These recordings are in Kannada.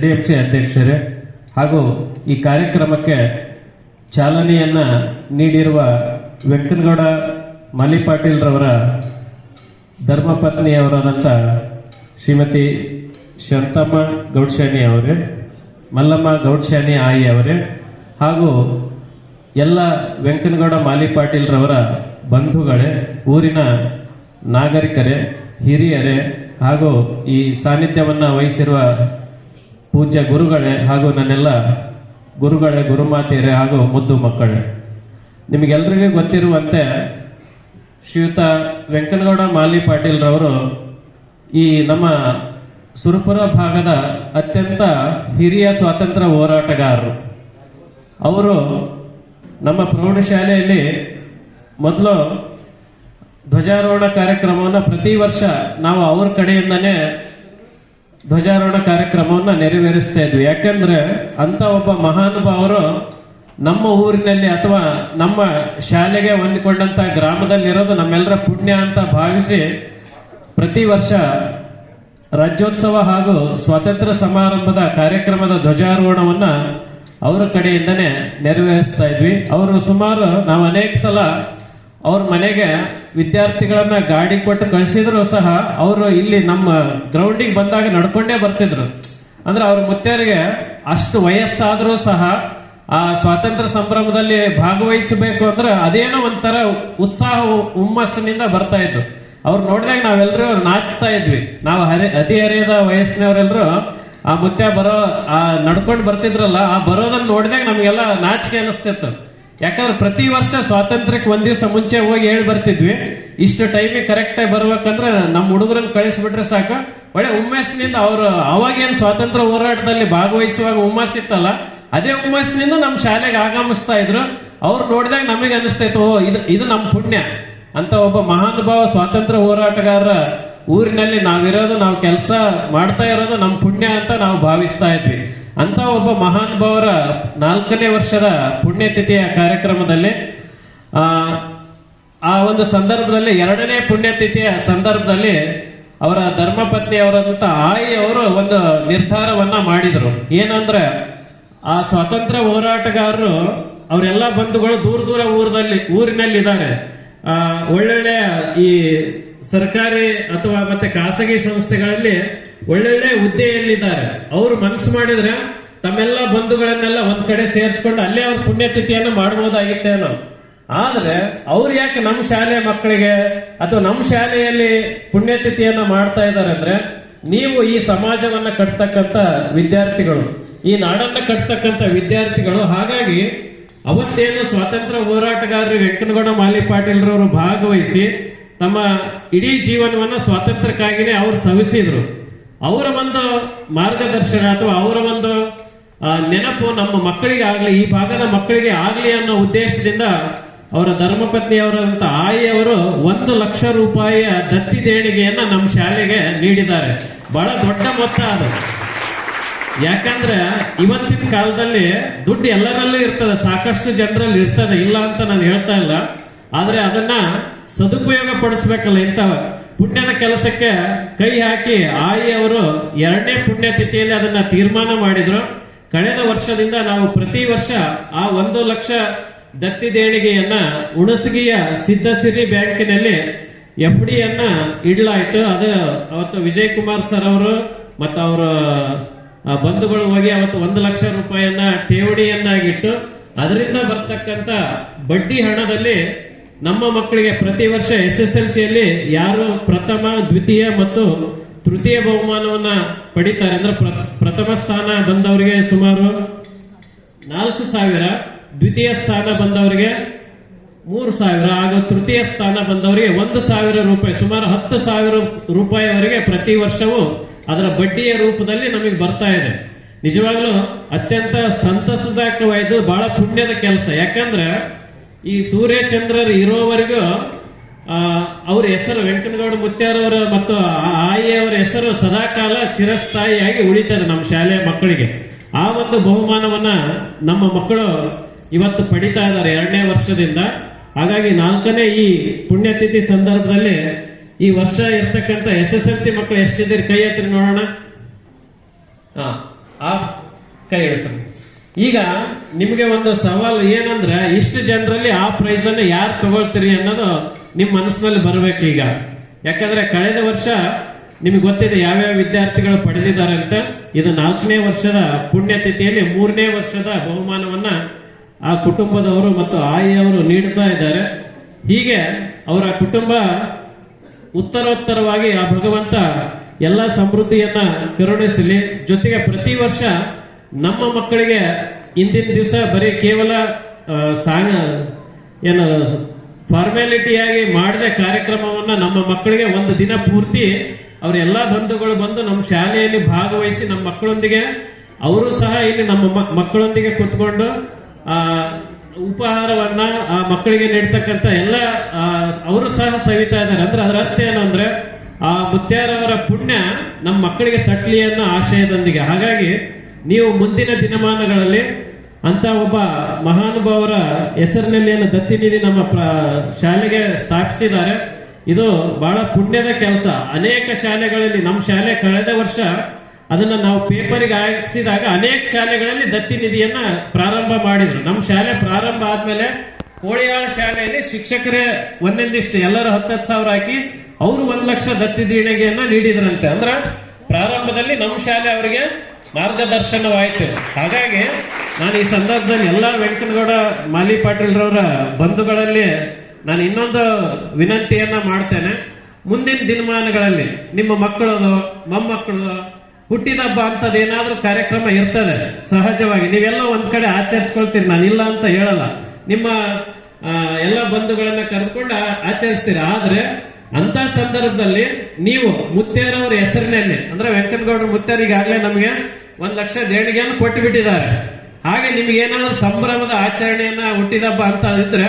ಡಿ ಎಫ್ ಸಿ ಅಧ್ಯಕ್ಷರೇ ಹಾಗೂ ಈ ಕಾರ್ಯಕ್ರಮಕ್ಕೆ ಚಾಲನೆಯನ್ನು ನೀಡಿರುವ ವೆಂಕನಗೌಡ ಮಾಲಿಪಾಟೀಲ್ರವರ ಧರ್ಮಪತ್ನಿಯವರಾದಂಥ ಶ್ರೀಮತಿ ಶಾಂತಮ್ಮ ಗೌಡ್ಶಾನಿ ಅವರೇ, ಮಲ್ಲಮ್ಮ ಗೌಡ್ಶಾನಿ ಆಯಿ ಅವರೇ ಹಾಗೂ ಎಲ್ಲ ವೆಂಕನಗೌಡ ಮಾಲಿಪಾಟೀಲ್ರವರ ಬಂಧುಗಳೇ, ಊರಿನ ನಾಗರಿಕರೇ, ಹಿರಿಯರೇ ಹಾಗೂ ಈ ಸಾನ್ನಿಧ್ಯವನ್ನು ವಹಿಸಿರುವ ಪೂಜ್ಯ ಗುರುಗಳೇ ಹಾಗೂ ನನ್ನೆಲ್ಲ ಗುರುಗಳೇ, ಗುರುಮಾತೆಯರೇ ಹಾಗೂ ಮುದ್ದು ಮಕ್ಕಳೇ. ನಿಮಗೆಲ್ಲರಿಗೂ ಗೊತ್ತಿರುವಂತೆ ಶ್ರೀಯುತ ವೆಂಕನಗೌಡ ಮಾಲಿ ಪಾಟೀಲ್ರವರು ಈ ನಮ್ಮ ಸುರಪುರ ಭಾಗದ ಅತ್ಯಂತ ಹಿರಿಯ ಸ್ವಾತಂತ್ರ್ಯ ಹೋರಾಟಗಾರರು. ಅವರು ನಮ್ಮ ಪ್ರೌಢಶಾಲೆಯಲ್ಲಿ ಮೊದಲು ಧ್ವಜಾರೋಹಣ ಕಾರ್ಯಕ್ರಮವನ್ನು ಪ್ರತಿ ವರ್ಷ ನಾವು ಅವ್ರ ಕಡೆಯಿಂದನೇ ಧ್ವಜಾರೋಹಣ ಕಾರ್ಯಕ್ರಮವನ್ನು ನೆರವೇರಿಸ್ತಾ ಇದ್ವಿ. ಯಾಕಂದ್ರೆ ಅಂತ ಒಬ್ಬ ಮಹಾನುಭಾವರು ನಮ್ಮ ಊರಿನಲ್ಲಿ ಅಥವಾ ನಮ್ಮ ಶಾಲೆಗೆ ಹೊಂದಿಕೊಂಡಂತ ಗ್ರಾಮದಲ್ಲಿರೋದು ನಮ್ಮೆಲ್ಲರ ಪುಣ್ಯ ಅಂತ ಭಾವಿಸಿ ಪ್ರತಿ ವರ್ಷ ರಾಜ್ಯೋತ್ಸವ ಹಾಗೂ ಸ್ವಾತಂತ್ರ್ಯ ಸಮಾರಂಭದ ಕಾರ್ಯಕ್ರಮದ ಧ್ವಜಾರೋಹಣವನ್ನ ಅವರ ಕಡೆಯಿಂದನೇ ನೆರವೇರಿಸ್ತಾ ಇದ್ವಿ. ಅವರು ಸುಮಾರು ನಾವು ಅನೇಕ ಸಲ ಅವ್ರ ಮನೆಗೆ ವಿದ್ಯಾರ್ಥಿಗಳನ್ನ ಗಾಡಿ ಕೊಟ್ಟು ಕಳಿಸಿದ್ರು ಸಹ ಅವರು ಇಲ್ಲಿ ನಮ್ಮ ಗ್ರೌಂಡಿಗೆ ಬಂದಾಗ ನಡ್ಕೊಂಡೇ ಬರ್ತಿದ್ರು. ಅಂದ್ರೆ ಅವ್ರ ಮುತ್ತೆಯರಿಗೆ ಅಷ್ಟು ವಯಸ್ಸಾದ್ರೂ ಸಹ ಆ ಸ್ವಾತಂತ್ರ್ಯ ಸಂಭ್ರಮದಲ್ಲಿ ಭಾಗವಹಿಸಬೇಕು ಅಂದ್ರೆ ಅದೇನೋ ಒಂಥರ ಉತ್ಸಾಹ, ಹುಮ್ಮಸ್ಸಿನಿಂದ ಬರ್ತಾ ಇತ್ತು. ಅವ್ರು ನೋಡಿದಾಗ ನಾವೆಲ್ಲರೂ ನಾಚ್ತಾ ಇದ್ವಿ. ನಾವು ಹರಿ, ಅತಿ ಹರಿಯದ ವಯಸ್ಸಿನವರೆಲ್ಲರೂ ಆ ಮುತ್ತೆ ಬರೋ, ಆ ನಡ್ಕೊಂಡು ಬರ್ತಿದ್ರಲ್ಲ, ಆ ಬರೋದನ್ನ ನೋಡಿದಾಗ ನಮಗೆಲ್ಲ ನಾಚಿಕೆ ಅನಿಸ್ತಿತ್ತು. ಯಾಕಂದ್ರೆ ಪ್ರತಿ ವರ್ಷ ಸ್ವಾತಂತ್ರ್ಯಕ್ಕೆ ಒಂದ್ ದಿವಸ ಮುಂಚೆ ಹೋಗಿ ಹೇಳಿ ಬರ್ತಿದ್ವಿ. ಇಷ್ಟು ಟೈಮಿಗೆ ಕರೆಕ್ಟ್ ಆಗಿ ಬರ್ಬೇಕಂದ್ರೆ ನಮ್ಮ ಹುಡುಗರನ್ನ ಕಳಿಸ್ಬಿಟ್ರೆ ಸಾಕು. ಒಳ್ಳೆ ಹುಮ್ಮಸ್ಸಿನಿಂದ ಅವರು ಅವಾಗೇನು ಸ್ವಾತಂತ್ರ್ಯ ಹೋರಾಟದಲ್ಲಿ ಭಾಗವಹಿಸುವಾಗ ಹುಮ್ಮಸ್ಸಿತ್ತಲ್ಲ ಅದೇ ಹುಮ್ಮಸ್ಸಿನಿಂದ ನಮ್ಮ ಶಾಲೆಗೆ ಆಗಮಿಸ್ತಾ ಇದ್ರು. ಅವ್ರು ನೋಡಿದಾಗ ನಮಗೆ ಅನಿಸ್ತಾಯ್ತು ಓ ಇದು ಇದು ನಮ್ಮ ಪುಣ್ಯ ಅಂತ ಒಬ್ಬ ಮಹಾನುಭಾವ ಸ್ವಾತಂತ್ರ್ಯ ಹೋರಾಟಗಾರರ ಊರಿನಲ್ಲಿ ನಾವಿರೋದು, ನಾವು ಕೆಲಸ ಮಾಡ್ತಾ ಇರೋದು ನಮ್ಮ ಪುಣ್ಯ ಅಂತ ನಾವು ಭಾವಿಸ್ತಾ ಇದ್ವಿ. ಅಂತ ಒಬ್ಬ ಮಹಾನುಭಾವರ ನಾಲ್ಕನೇ ವರ್ಷದ ಪುಣ್ಯತಿಥಿಯ ಕಾರ್ಯಕ್ರಮದಲ್ಲಿ, ಆ ಆ ಒಂದು ಸಂದರ್ಭದಲ್ಲಿ, ಎರಡನೇ ಪುಣ್ಯತಿಥಿಯ ಸಂದರ್ಭದಲ್ಲಿ ಅವರ ಧರ್ಮಪತ್ನಿ ಅವರಂತ ಆಯಿ ಅವರು ಒಂದು ನಿರ್ಧಾರವನ್ನ ಮಾಡಿದ್ರು. ಏನಂದ್ರೆ, ಆ ಸ್ವಾತಂತ್ರ್ಯ ಹೋರಾಟಗಾರರು ಅವರೆಲ್ಲ ಬಂಧುಗಳು ದೂರ ದೂರ ಊರದಲ್ಲಿ ಊರಿನಲ್ಲಿದ್ದಾರೆ. ಆ ಒಳ್ಳೊಳ್ಳೆ ಈ ಸರ್ಕಾರಿ ಅಥವಾ ಮತ್ತೆ ಖಾಸಗಿ ಸಂಸ್ಥೆಗಳಲ್ಲಿ ಒಳ್ಳೊಳ್ಳೆ ಹುದ್ದೆಯಲ್ಲಿದ್ದಾರೆ. ಅವರು ಮನಸ್ಸು ಮಾಡಿದ್ರೆ ತಮ್ಮೆಲ್ಲ ಬಂಧುಗಳನ್ನೆಲ್ಲ ಒಂದ್ ಕಡೆ ಸೇರಿಸ್ಕೊಂಡು ಅಲ್ಲೇ ಅವ್ರ ಪುಣ್ಯತಿಥಿಯನ್ನು ಮಾಡಬಹುದಾಗಿತ್ತೇನೋ ಆದ್ರೆ ಅವ್ರು ಯಾಕೆ ನಮ್ಮ ಶಾಲೆ ಮಕ್ಕಳಿಗೆ ಅಥವಾ ನಮ್ಮ ಶಾಲೆಯಲ್ಲಿ ಪುಣ್ಯತಿಥಿಯನ್ನ ಮಾಡ್ತಾ ಇದ್ದಾರೆ ಅಂದ್ರೆ ನೀವು ಈ ಸಮಾಜವನ್ನ ಕಟ್ತಕ್ಕಂತ ವಿದ್ಯಾರ್ಥಿಗಳು, ಈ ನಾಡನ್ನ ಕಟ್ತಕ್ಕಂತ ವಿದ್ಯಾರ್ಥಿಗಳು, ಹಾಗಾಗಿ ಅವತ್ತೇನು ಸ್ವಾತಂತ್ರ್ಯ ಹೋರಾಟಗಾರರು ವೆಂಕನಗೌಡ, ಮಾಲಿ ಪಾಟೀಲ್ರವರು ಭಾಗವಹಿಸಿ ತಮ್ಮ ಇಡೀ ಜೀವನವನ್ನ ಸ್ವಾತಂತ್ರ್ಯಕ್ಕಾಗಿನೇ ಅವ್ರು ಸವಿಸಿದ್ರು. ಅವರ ಒಂದು ಮಾರ್ಗದರ್ಶನ ಅಥವಾ ಅವರ ಒಂದು ನೆನಪು ನಮ್ಮ ಮಕ್ಕಳಿಗೆ ಆಗಲಿ ಈ ಭಾಗದ ಮಕ್ಕಳಿಗೆ ಆಗಲಿ ಅನ್ನೋ ಉದ್ದೇಶದಿಂದ ಅವರ ಧರ್ಮಪತ್ನಿಯವರಂತ ಆಯಿ ಅವರು ಒಂದು ಲಕ್ಷ ರೂಪಾಯಿಯ ದತ್ತಿ ದೇಣಿಗೆಯನ್ನ ನಮ್ಮ ಶಾಲೆಗೆ ನೀಡಿದ್ದಾರೆ. ಬಹಳ ದೊಡ್ಡ ಮೊತ್ತ ಅದು. ಯಾಕಂದ್ರೆ ಇವತ್ತಿನ ಕಾಲದಲ್ಲಿ ದುಡ್ಡು ಎಲ್ಲರಲ್ಲೂ ಇರ್ತದೆ, ಸಾಕಷ್ಟು ಜನರಲ್ಲಿ ಇರ್ತದೆ, ಇಲ್ಲ ಅಂತ ನಾನು ಹೇಳ್ತಾ ಇಲ್ಲ. ಆದ್ರೆ ಅದನ್ನ ಸದುಪಯೋಗ ಪಡಿಸ್ಬೇಕಲ್ಲ ಇಂಥ ಪುಣ್ಯದ ಕೆಲಸಕ್ಕೆ ಕೈ ಹಾಕಿ ಆಯಿ ಅವರು ಎರಡನೇ ಪುಣ್ಯತಿಥಿಯಲ್ಲಿ ಅದನ್ನ ತೀರ್ಮಾನ ಮಾಡಿದ್ರು. ಕಳೆದ ವರ್ಷದಿಂದ ನಾವು ಪ್ರತಿ ವರ್ಷ ಆ ಒಂದು ಲಕ್ಷ ದತ್ತಿ ದೇಣಿಗೆಯನ್ನ ಉಣಸಗಿಯ ಸಿದ್ದಸಿರಿ ಬ್ಯಾಂಕಿನಲ್ಲಿ ಎಫ್ ಡಿ ಅನ್ನ ಇಡ್ಲಾಯ್ತು. ಅದು ಅವತ್ತು ವಿಜಯ್ ಕುಮಾರ್ ಸರ್ ಅವರು ಮತ್ತು ಅವರ ಬಂಧುಗಳು ಹೋಗಿ ಅವತ್ತು ಒಂದು ಲಕ್ಷ ರೂಪಾಯಿಯನ್ನ ಠೇವಣಿಯನ್ನಾಗಿಟ್ಟು, ಅದರಿಂದ ಬರ್ತಕ್ಕಂತ ಬಡ್ಡಿ ಹಣದಲ್ಲಿ ನಮ್ಮ ಮಕ್ಕಳಿಗೆ ಪ್ರತಿ ವರ್ಷ ಎಸ್ ಎಸ್ ಎಲ್ ಸಿಯಲ್ಲಿ ಯಾರು ಪ್ರಥಮ, ದ್ವಿತೀಯ ಮತ್ತು ತೃತೀಯ ಬಹುಮಾನವನ್ನ ಪಡಿತಾರೆ ಅಂದ್ರೆ ಪ್ರ- ಪ್ರಥಮ ಸ್ಥಾನ ಬಂದವರಿಗೆ ಸುಮಾರು ನಾಲ್ಕು ಸಾವಿರ, ದ್ವಿತೀಯ ಸ್ಥಾನ ಬಂದವರಿಗೆ ಮೂರು ಸಾವಿರ ಹಾಗೂ ತೃತೀಯ ಸ್ಥಾನ ಬಂದವರಿಗೆ ಒಂದು ಸಾವಿರ ರೂಪಾಯಿ, ಸುಮಾರು ಹತ್ತು ಸಾವಿರ ರೂಪಾಯಿವರೆಗೆ ಪ್ರತಿ ವರ್ಷವೂ ಅದರ ಬಡ್ಡಿಯ ರೂಪದಲ್ಲಿ ನಮಗೆ ಬರ್ತಾ ಇದೆ. ನಿಜವಾಗ್ಲೂ ಅತ್ಯಂತ ಸಂತಸದಾಯಕವಾಯಿತು ಬಹಳ ಪುಣ್ಯದ ಕೆಲಸ. ಯಾಕಂದ್ರೆ ಈ ಸೂರ್ಯಚಂದ್ರರು ಇರೋವರೆಗೂ ಅವ್ರ ಹೆಸರು ವೆಂಕಟಗೌಡ ಮುತ್ಯಾರವರ ಮತ್ತು ಆಯಿಯವರ ಹೆಸರು ಸದಾಕಾಲ ಚಿರಸ್ಥಾಯಿಯಾಗಿ ಉಳಿತದೆ ನಮ್ಮ ಶಾಲೆಯ ಮಕ್ಕಳಿಗೆ. ಆ ಒಂದು ಬಹುಮಾನವನ್ನ ನಮ್ಮ ಮಕ್ಕಳು ಇವತ್ತು ಪಡಿತಾ ಇದ್ದಾರೆ ಎರಡನೇ ವರ್ಷದಿಂದ. ಹಾಗಾಗಿ ನಾಲ್ಕನೇ ಈ ಪುಣ್ಯತಿಥಿ ಸಂದರ್ಭದಲ್ಲಿ ಈ ವರ್ಷ ಇರ್ತಕ್ಕಂಥ ಎಸ್ ಎಸ್ ಎಲ್ ಸಿ ಮಕ್ಕಳು ಎಷ್ಟಿದ್ದೀರಿ? ಕೈ ಎತ್ತಿರಿ ನೋಡೋಣ. ಆ ಕೈ ಇಳಿಸ್ರಿ ಈಗ ನಿಮಗೆ ಒಂದು ಸವಾಲು ಏನಂದ್ರೆ ಇಷ್ಟು ಜನರಲ್ಲಿ ಆ ಪ್ರೈಸ್ ಅನ್ನು ಯಾರು ತಗೊಳ್ತೀರಿ ಅನ್ನೋದು ನಿಮ್ಮ ಮನಸ್ಸಿನಲ್ಲಿ ಬರಬೇಕು ಈಗ. ಯಾಕಂದ್ರೆ ಕಳೆದ ವರ್ಷ ನಿಮಗೆ ಗೊತ್ತಿದೆ ಯಾವ್ಯಾವ ವಿದ್ಯಾರ್ಥಿಗಳು ಪಡೆದಿದ್ದಾರೆ ಅಂತ. ಇದು ನಾಲ್ಕನೇ ವರ್ಷದ ಪುಣ್ಯತಿಥಿಯಲ್ಲಿ ಮೂರನೇ ವರ್ಷದ ಬಹುಮಾನವನ್ನ ಆ ಕುಟುಂಬದವರು ಮತ್ತು ಆಯಿಯವರು ನೀಡ್ತಾ ಇದ್ದಾರೆ. ಹೀಗೆ ಅವರ ಕುಟುಂಬ ಉತ್ತರೋತ್ತರವಾಗಿ ಆ ಭಗವಂತ ಎಲ್ಲ ಸಮೃದ್ಧಿಯನ್ನ ಕರುಣಿಸಲಿ. ಜೊತೆಗೆ ಪ್ರತಿ ವರ್ಷ ನಮ್ಮ ಮಕ್ಕಳಿಗೆ ಇಂದಿನ ದಿವಸ ಬರೀ ಕೇವಲ ಸಾಂಗ ಏನು ಫಾರ್ಮ್ಯಾಲಿಟಿಯಾಗಿ ಮಾಡಿದ ಕಾರ್ಯಕ್ರಮವನ್ನು ನಮ್ಮ ಮಕ್ಕಳಿಗೆ ಒಂದು ದಿನ ಪೂರ್ತಿ ಅವರೆಲ್ಲ ಬಂಧುಗಳು ಬಂದು ನಮ್ಮ ಶಾಲೆಯಲ್ಲಿ ಭಾಗವಹಿಸಿ ನಮ್ಮ ಮಕ್ಕಳೊಂದಿಗೆ, ಅವರು ಸಹ ಇಲ್ಲಿ ನಮ್ಮ ಮಕ್ಕಳೊಂದಿಗೆ ಕೂತ್ಕೊಂಡು ಉಪಹಾರವನ್ನ ಆ ಮಕ್ಕಳಿಗೆ ನೀಡ್ತಕ್ಕಂಥ ಎಲ್ಲ ಅವರು ಸಹ ಸವಿತಾ ಇದ್ದಾರೆ. ಅಂದ್ರೆ ಅದರ ಅರ್ಥ ಏನು ಅಂದ್ರೆ, ಆ ಮುತ್ಯಾರವರ ಪುಣ್ಯ ನಮ್ಮ ಮಕ್ಕಳಿಗೆ ತಟ್ಲಿ ಅನ್ನೋ ಆಶಯದೊಂದಿಗೆ ಹಾಗಾಗಿ ನೀವು ಮುಂದಿನ ದಿನಮಾನಗಳಲ್ಲಿ ಅಂತ ಒಬ್ಬ ಮಹಾನುಭಾವರ ಹೆಸರಿನಲ್ಲಿ ಏನು ದತ್ತಿ ನಿಧಿ ನಮ್ಮ ಪ್ರ ಶಾಲೆಗೆ ಸ್ಥಾಪಿಸಿದ್ದಾರೆ. ಇದು ಬಹಳ ಪುಣ್ಯದ ಕೆಲಸ. ಅನೇಕ ಶಾಲೆಗಳಲ್ಲಿ ನಮ್ಮ ಶಾಲೆ ಕಳೆದ ವರ್ಷ ಅದನ್ನ ನಾವು ಪೇಪರ್ಗೆ ಹಾಕಿಸಿದಾಗ ಅನೇಕ ಶಾಲೆಗಳಲ್ಲಿ ದತ್ತಿ ನಿಧಿಯನ್ನ ಪ್ರಾರಂಭ ಮಾಡಿದ್ರು. ನಮ್ಮ ಶಾಲೆ ಪ್ರಾರಂಭ ಆದ್ಮೇಲೆ ಕೋಳಿಯಾಳ ಶಾಲೆಯಲ್ಲಿ ಶಿಕ್ಷಕರೇ ಒಂದೊಂದಿಷ್ಟು ಎಲ್ಲರೂ ಹತ್ತತ್ತು ಸಾವಿರ ಹಾಕಿ ಅವರು ಒಂದು ಲಕ್ಷ ದತ್ತಿ ದೇಣಿಗೆಯನ್ನು ನೀಡಿದ್ರಂತೆ. ಅಂದ್ರ ಪ್ರಾರಂಭದಲ್ಲಿ ನಮ್ಮ ಶಾಲೆ ಅವರಿಗೆ ಮಾರ್ಗದರ್ಶನವಾಯಿತು. ಹಾಗಾಗಿ ನಾನು ಈ ಸಂದರ್ಭದಲ್ಲಿ ಎಲ್ಲ ವೆಂಕಟಗೌಡ, ಮಾಲಿ ಪಾಟೀಲ್ರವರ ಬಂಧುಗಳಲ್ಲಿ ನಾನು ಇನ್ನೊಂದು ವಿನಂತಿಯನ್ನ ಮಾಡ್ತೇನೆ. ಮುಂದಿನ ದಿನಮಾನಗಳಲ್ಲಿ ನಿಮ್ಮ ಮಕ್ಕಳದು, ಮೊಮ್ಮಕ್ಕಳದು, ಹುಟ್ಟಿದ ಹಬ್ಬ ಅಂತದ್ದು ಏನಾದರೂ ಕಾರ್ಯಕ್ರಮ ಇರ್ತದೆ, ಸಹಜವಾಗಿ. ನೀವೆಲ್ಲ ಒಂದ್ ಕಡೆ ಆಚರಿಸ್ಕೊಳ್ತೀರಿ, ನಾನು ಇಲ್ಲ ಅಂತ ಹೇಳಲ್ಲ. ನಿಮ್ಮ ಎಲ್ಲ ಬಂಧುಗಳನ್ನ ಕರೆದುಕೊಂಡು ಆಚರಿಸ್ತೀರಿ. ಆದ್ರೆ ಅಂತ ಸಂದರ್ಭದಲ್ಲಿ ನೀವು ಮುತ್ತೇರವ್ರ ಹೆಸರಿನಲ್ಲಿ, ಅಂದ್ರೆ ವೆಂಕಟಗೌಡ ಮುತ್ತೇರ್ ಈಗಾಗಲೇ ನಮಗೆ ಒಂದ್ ಲಕ್ಷ ದೇಣಿಗೆಯನ್ನು ಕೊಟ್ಟು ಬಿಟ್ಟಿದ್ದಾರೆ. ಹಾಗೆ ನಿಮ್ಗೆ ಏನಾದ್ರು ಸಂಭ್ರಮದ ಆಚರಣೆಯನ್ನ ಹುಟ್ಟಿದಪ್ಪ ಅಂತ ಇದ್ರೆ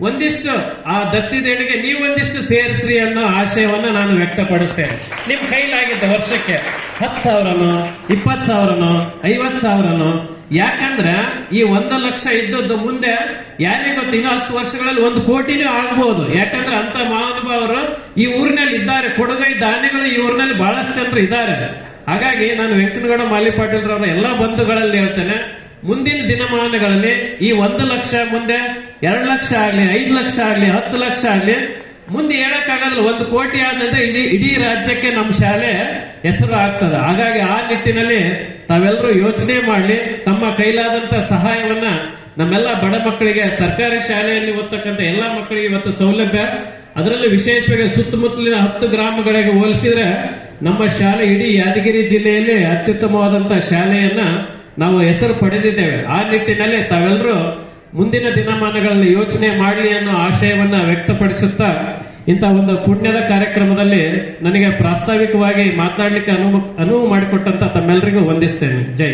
ಒಂದಿಷ್ಟು ಆ ದತ್ತಿ ದೇಣಿಗೆ ನೀವು ಒಂದಿಷ್ಟು ಸೇರಿಸ್ರಿ ಅನ್ನೋ ಆಶಯವನ್ನ ನಾನು ವ್ಯಕ್ತಪಡಿಸ್ತೇನೆ. ನಿಮ್ ಕೈಲಾಗಿದ್ದ ವರ್ಷಕ್ಕೆ ಹತ್ತು ಸಾವಿರನೋ, ಇಪ್ಪತ್ತು ಸಾವಿರನೋ, ಐವತ್ತು ಸಾವಿರನೋ ಯಾಕಂದ್ರೆ ಈ ಒಂದು ಲಕ್ಷ ಇದ್ದದ್ದು ಮುಂದೆ ಯಾರಿಗೆ ಗೊತ್ತು? ಇನ್ನು ಹತ್ತು ವರ್ಷಗಳಲ್ಲಿ ಒಂದು ಕೋಟಿನೂ ಆಗ್ಬಹುದು ಯಾಕಂದ್ರೆ ಅಂತ ಮಹಾನುಭಾವರು ಈ ಊರಿನಲ್ಲಿ ಇದ್ದಾರೆ. ಕೊಡುಗೈ ದಾನಿಗಳು ಈ ಊರಿನಲ್ಲಿ ಬಹಳಷ್ಟು ಜನರು ಇದ್ದಾರೆ. ಹಾಗಾಗಿ ನಾನು ವೆಂಕಟಗೌಡ ಮಾಲಿ ಪಾಟೀಲ್ ರವರ ಎಲ್ಲ ಬಂಧುಗಳಲ್ಲಿ ಹೇಳ್ತೇನೆ. ಮುಂದಿನ ದಿನಮಾನಗಳಲ್ಲಿ ಈ ಒಂದು ಲಕ್ಷ ಮುಂದೆ ಎರಡು ಲಕ್ಷ ಆಗಲಿ, ಐದು ಲಕ್ಷ ಆಗಲಿ, ಹತ್ತು ಲಕ್ಷ ಆಗ್ಲಿ ಮುಂದೆ ಹೇಳಕ್ಕಾಗಲ್ಲ, ಒಂದು ಕೋಟಿ ಆದಂದ್ರೆ ಇಡೀ ಇಡೀ ರಾಜ್ಯಕ್ಕೆ ನಮ್ಮ ಶಾಲೆ ಹೆಸರು ಆಗ್ತದೆ. ಹಾಗಾಗಿ ಆ ನಿಟ್ಟಿನಲ್ಲಿ ತಾವೆಲ್ಲರೂ ಯೋಚನೆ ಮಾಡಲಿ, ತಮ್ಮ ಕೈಲಾದಂತ ಸಹಾಯವನ್ನ ನಮ್ಮೆಲ್ಲ ಬಡ ಮಕ್ಕಳಿಗೆ, ಸರ್ಕಾರಿ ಶಾಲೆಯಲ್ಲಿ ಓದ್ತಕ್ಕಂಥ ಎಲ್ಲ ಮಕ್ಕಳಿಗೆ ಇವತ್ತು ಸೌಲಭ್ಯ. ಅದರಲ್ಲಿ ವಿಶೇಷವಾಗಿ ಸುತ್ತಮುತ್ತಲಿನ ಹತ್ತು ಗ್ರಾಮಗಳಿಗೆ ಹೋಲಿಸಿದ್ರೆ ನಮ್ಮ ಶಾಲೆ ಇಡೀ ಯಾದಗಿರಿ ಜಿಲ್ಲೆಯಲ್ಲಿ ಅತ್ಯುತ್ತಮವಾದಂಥ ಶಾಲೆಯನ್ನ ನಾವು ಹೆಸರು ಪಡೆದಿದ್ದೇವೆ. ಆ ನಿಟ್ಟಿನಲ್ಲಿ ತಾವೆಲ್ಲರೂ ಮುಂದಿನ ದಿನಮಾನಗಳಲ್ಲಿ ಯೋಚನೆ ಮಾಡಲಿ ಅನ್ನೋ ಆಶಯವನ್ನ ವ್ಯಕ್ತಪಡಿಸುತ್ತಾ ಇಂಥ ಒಂದು ಪುಣ್ಯದ ಕಾರ್ಯಕ್ರಮದಲ್ಲಿ ನನಗೆ ಪ್ರಾಸ್ತಾವಿಕವಾಗಿ ಮಾತನಾಡಲಿಕ್ಕೆ ಅನುವು ಅನುವು ಮಾಡಿಕೊಟ್ಟಂತ ತಮ್ಮೆಲ್ಲರಿಗೂ ವಂದಿಸ್ತೇನೆ ಜೈ.